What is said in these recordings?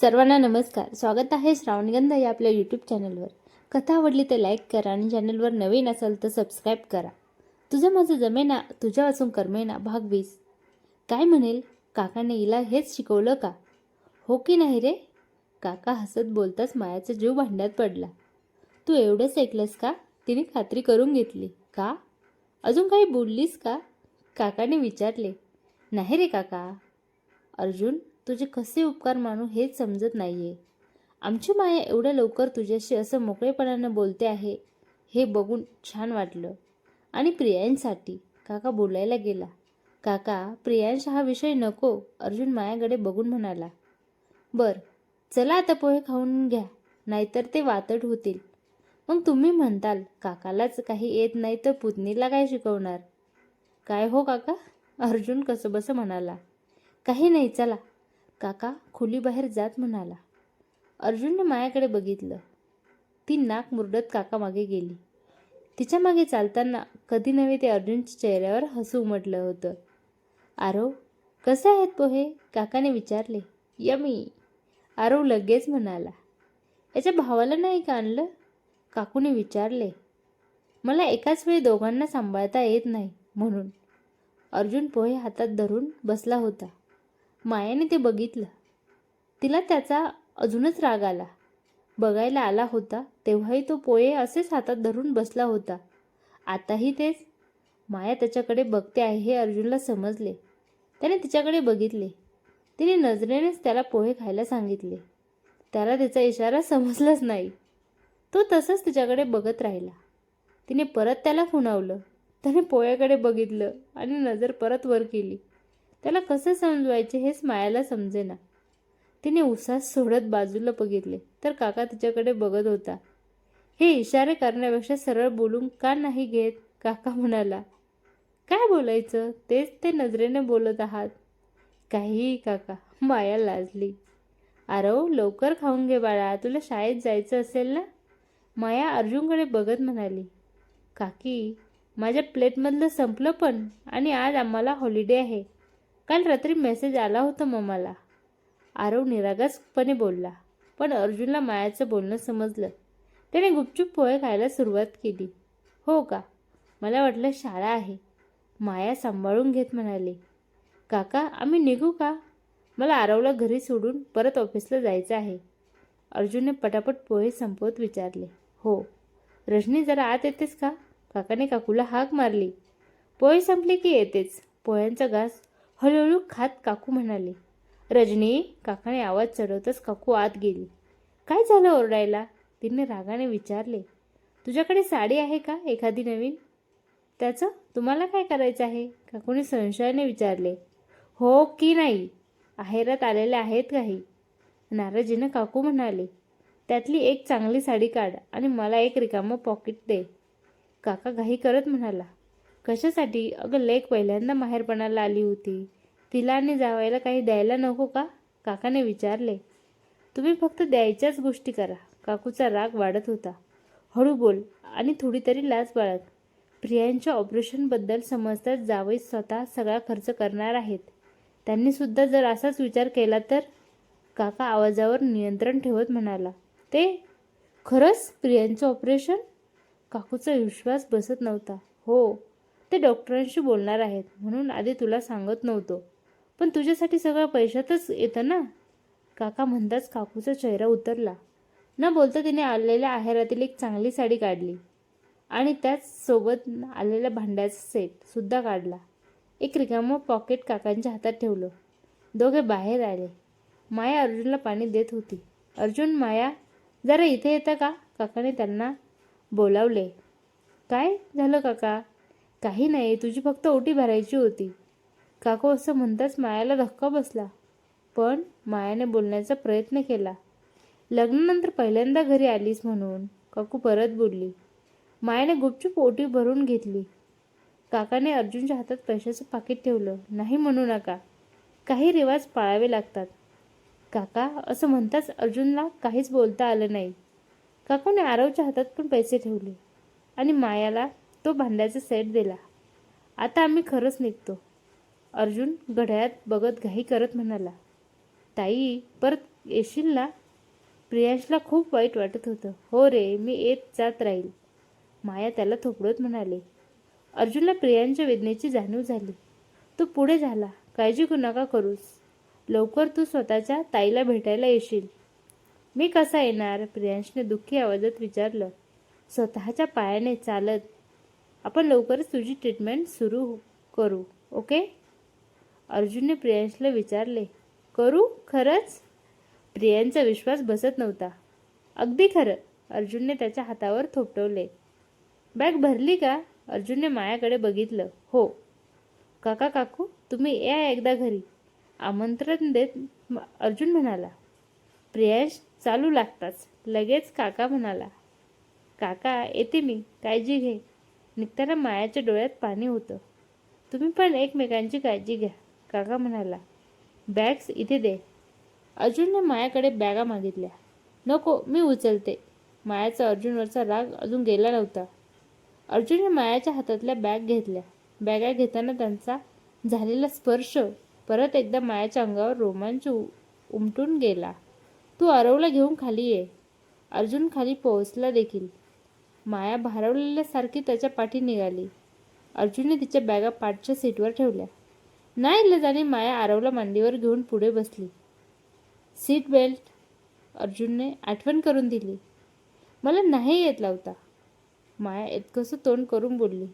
सर्वांना नमस्कार. स्वागत आहे श्रावणगंधा या आपल्या यूट्यूब चॅनलवर कथा आवडली तर लाईक करा आणि चॅनलवर नवीन असाल तर सबस्क्राईब करा. तुझं माझं जमेना तुझ्या वाचून कर्मेना भाग वीस. काय म्हणेल? काकाने हिला हेच शिकवलं का? हो की नाही रे? काका हसत बोलताच मायाचा जीव भांड्यात पडला. तू एवढंच ऐकलंस का? तिने खात्री करून घेतली. का? अजून काही बोललीस का? काकाने विचारले. नाही रे काका. अर्जुन तुझे कसे उपकार मानू हेच समजत नाही आहे आमची माया एवढ्या लवकर तुझ्याशी असं मोकळेपणानं बोलते आहे हे बघून छान वाटलं. आणि प्रियांसाठी काका बोलायला गेला. काका प्रियांश हा विषय नको अर्जुन मायाकडे बघून म्हणाला. बर चला आता पोहे खाऊन घ्या नाहीतर ते वातट होतील. मग तुम्ही म्हणताल काकालाच काही येत नाही तर पुतणीला काय शिकवणार? काय हो काका? अर्जुन कसं बसं म्हणाला. काही नाही चला. काका खोलीबाहेर जात म्हणाला. अर्जुनने मायाकडे बघितलं. ती नाक मुरडत काका मागे गेली. तिच्यामागे चालताना कधी नव्हे ते अर्जुनच्या चेहऱ्यावर हसू उमटलं होतं. आरव कसे आहेत पोहे? काकाने विचारले. यमी. आरव लगेच म्हणाला. याच्या भावाला नाही का आणलं? काकूने विचारले. मला एकाच वेळी दोघांना सांभाळता येत नाही म्हणून. अर्जुन पोहे हातात धरून बसला होता. मायाने ते बघितलं. तिला त्याचा अजूनच राग आला. बघायला आला होता तेव्हाही तो पोहे असेच हातात धरून बसला होता. आताही तेच. माया त्याच्याकडे बघते आहे हे अर्जुनला समजले. त्याने तिच्याकडे बघितले. तिने नजरेनेच त्याला पोहे खायला सांगितले. त्याला त्याचा इशारा समजलाच नाही. तो तसंच तिच्याकडे बघत राहिला. तिने परत त्याला खुणावलं त्याने पोह्याकडे बघितलं आणि नजर परत वर केली. त्याला कसं समजवायचे हेच मायाला समजेना. तिने उसास सोडत बाजूला बघितले. तर काका तिच्याकडे बघत होता. हे इशारे करण्यापेक्षा सरळ बोलून का नाही घेत? काका म्हणाला काय बोलायचं? तेच ते नजरेने बोलत आहात. काहीही काका माया लाजली. आरव लवकर खाऊन घे बाळा. तुला शाळेत जायचं असेल ना? माया अर्जुनकडे बघत म्हणाली काकी माझ्या प्लेटमधलं संपलं पण आणि आज आम्हाला हॉलिडे आहे. काल रात्री मेसेज आला होता मम्माला. आरव निरागसपणे बोलला पण अर्जुनला मायाचं बोलणं समजलं. त्याने गुपचूप पोहे खायला सुरुवात केली. हो का? मला वाटलं शाळा आहे. माया सांभाळून घेत म्हणाले. काका आम्ही निघू का? मला आरवला घरी सोडून परत ऑफिसला जायचं आहे. अर्जुनने पटापट पोहे संपवत विचारले. हो. रजनी जरा आत येतेस का? काकाने काकूला हाक मारली. पोहे संपले की येतेच. पोह्यांचा घास हळूहळू खात काकू म्हणाले रजनी काकाने आवाज चढवतच काकू आत गेली. काय झालं ओरडायला? तिने रागाने विचारले तुझ्याकडे साडी आहे का एखादी नवीन? त्याचं तुम्हाला काय करायचं आहे? काकूने संशयाने विचारले हो की नाही? आहेरात आलेले आहेत काही. नाराजीनं काकू म्हणाले त्यातली एक चांगली साडी काढ आणि मला एक रिकामं पॉकेट दे. काका घाई करत म्हणाला कशासाठी? अगं लेक पहिल्यांदा माहेरपणाला आली होती. तिला आणि जावायला काही द्यायला नको का? काकाने विचारले. तुम्ही फक्त द्यायच्याच गोष्टी करा. काकूचा राग वाढत होता. हळू बोल आणि थोडी तरी लाज बाळग. प्रियांच्या ऑपरेशनबद्दल समजताच जावई स्वतः सगळा खर्च करणार आहेत. त्यांनी सुद्धा जर असाच विचार केला तर? काका आवाजावर नियंत्रण ठेवत म्हणाला. ते? खरंच प्रियांचं ऑपरेशन? काकूचा विश्वास बसत नव्हता. हो ते डॉक्टरांशी बोलणार आहेत. म्हणून आधी तुला सांगत नव्हतो. पण तुझ्यासाठी सगळं पैशातच येतं ना? काका म्हणताच काकूचा चेहरा उतरला. न बोलता तिने आलेल्या आहेरातील एक चांगली साडी काढली. आणि त्याच सोबत आलेल्या भांड्याचा सेटसुद्धा काढला. एक रिकामं पॉकेट काकांच्या हातात ठेवलं. दोघे बाहेर आले. माया अर्जुनला पाणी देत होती. अर्जुन माया जरा इथे येता का? काकाने त्यांना बोलावले. काय झालं काका? काही नाही तुझी फक्त ओटी भरायची होती. काकू असं म्हणताच मायाला धक्का बसला. पण मायाने बोलण्याचा प्रयत्न केला. लग्नानंतर पहिल्यांदा घरी आलीस म्हणून काकू परत बोलली. मायाने गुपचूप ओटी भरून घेतली. काकाने अर्जुनच्या हातात पैशाचं पाकिट ठेवलं. नाही म्हणू नका. काही रिवाज पाळावे लागतात. काका असं म्हणताच अर्जुनला काहीच बोलता आलं नाही. काकूने आरवच्या हातात पण पैसे ठेवले. आणि मायाला तो भांड्याचा सेट दिला. आता आम्ही खरंच निघतो. अर्जुन घड्याळात बघत घाई करत म्हणाला ताई परत येशील ना? प्रियांशला खूप वाईट वाटत होतं. हो रे मी येत जात राहील. माया त्याला थोपडत म्हणाले. अर्जुनला प्रियांच्या वेदनेची जाणीव झाली. तू पुढे झाला. काळजी करू नका करूस. लवकर तू स्वतःच्या ताईला भेटायला येशील. मी कसा येणार? प्रियांशने दुःखी आवाजात विचारलं. स्वतःच्या पायाने चालत आपण लवकरच तुझी ट्रीटमेंट सुरू करू ओके अर्जुनने प्रियांशला विचारले करू? खरंच? प्रियांचा विश्वास बसत नव्हता. अगदी खरं अर्जुनने त्याच्या हातावर थोपटवले. बॅग भरली का? अर्जुनने मायाकडे बघितलं. हो. काका काकू तुम्ही या एकदा घरी. आमंत्रण देत अर्जुन म्हणाला. प्रियांश चालू लागताच. लगेच काका म्हणाला. काका येते मी. काळजी घे. निघताना मायाच्या डोळ्यात पाणी होतं. तुम्ही पण एकमेकांची काळजी घ्या काका म्हणाला. बॅग्स इथे दे. अर्जुनने मायाकडे बॅगा मागितल्या. नको मी उचलते. मायाचा अर्जुनवरचा राग अजून गेला नव्हता. अर्जुनने मायाच्या हातातल्या बॅग घेतल्या. बॅगा घेताना त्यांचा झालेला स्पर्श परत एकदा मायाच्या अंगावर रोमांच उ- उमटून गेला. तू आरवला घेऊन खाली ये. अर्जुन खाली पोहोचला देखील. माया भारावलेल्यासारखी त्याच्या पाठी निघाली. अर्जुनने तिच्या बॅगा पाठच्या सीटवर ठेवल्या. नाही लजाने माया आरवला मांडीवर घेऊन पुढे बसली. सीट बेल्ट अर्जुनने आठवण करून दिली. मला नाही येत लावता. माया इतकंसं तोंड करून बोलली.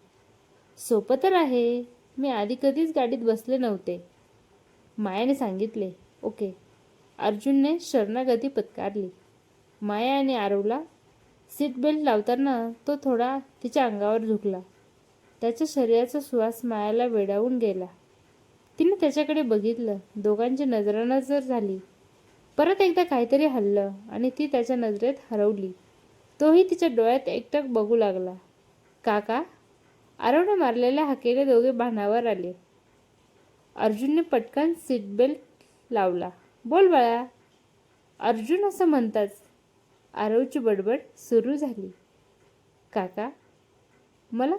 सोपं तर आहे. मी आधी कधीच गाडीत बसले नव्हते. मायाने सांगितले ओके. अर्जुनने शरणागती पत्कारली. माया आणि आरवला सीट बेल्ट लावताना तो थोडा तिच्या अंगावर झुकला. त्याच्या शरीराचा सुवास मायाला वेडावून गेला. तिने त्याच्याकडे बघितलं. दोघांची नजरानजर झाली. परत एकदा काहीतरी हल्लं आणि ती त्याच्या नजरेत हरवली. तोही तिच्या डोळ्यात एकटक बघू लागला. काका आरवने मारलेल्या हाकेने दोघे बाणावर आले. अर्जुनने पटकन सीट बेल्ट लावला. बोल बाळा. अर्जुन असं म्हणताच आरवची बडबड सुरू झाली. काका मला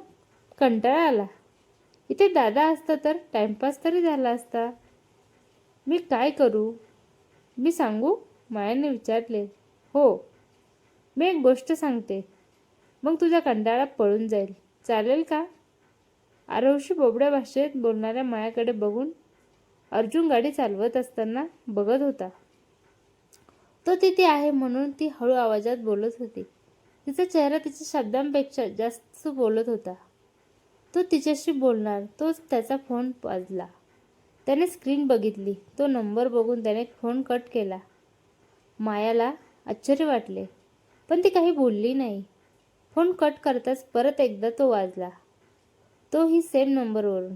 कंटाळा आला. इथे दादा असता तर टाइमपास तरी झाला असता. मी काय करू? मी सांगू? मायाने विचारले. हो मी एक गोष्ट सांगते. मग तुझा कंटाळा पळून जाईल. चालेल का? आरवशी बोबड्या भाषेत बोलणाऱ्या मायाकडे बघून अर्जुन गाडी चालवत असताना बघत होता. तो तिथे आहे म्हणून ती हळू आवाजात बोलत होती. तिचा चेहरा तिच्या शब्दांपेक्षा जास्त बोलत होता. तो तिच्याशी बोलणार तोच त्याचा फोन वाजला. त्याने स्क्रीन बघितली. तो नंबर बघून त्याने फोन कट केला. मायाला आश्चर्य वाटले पण ती काही बोलली नाही. फोन कट करताच परत एकदा तो वाजला. तोही सेम नंबरवरून.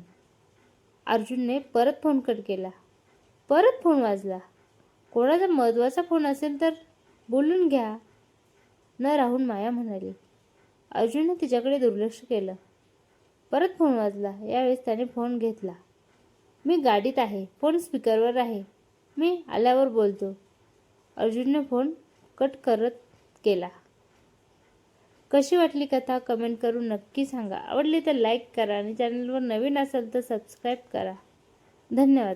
अर्जुनने परत फोन कट केला. परत फोन वाजला. कोणाचा महत्त्वाचा फोन असेल तर बोलून घ्या. न राहून माया म्हणाली. अर्जुनने तिच्याकडे दुर्लक्ष केलं. परत फोन वाजला. यावेळेस त्याने फोन घेतला. मी गाडीत आहे. फोन स्पीकरवर आहे. मी आल्यावर बोलतो. अर्जुनने फोन कट करत केला. कशी वाटली कथा? कमेंट करून नक्की सांगा. आवडली तर लाईक करा आणि चॅनलवर नवीन असाल तर सबस्क्राईब करा. धन्यवाद.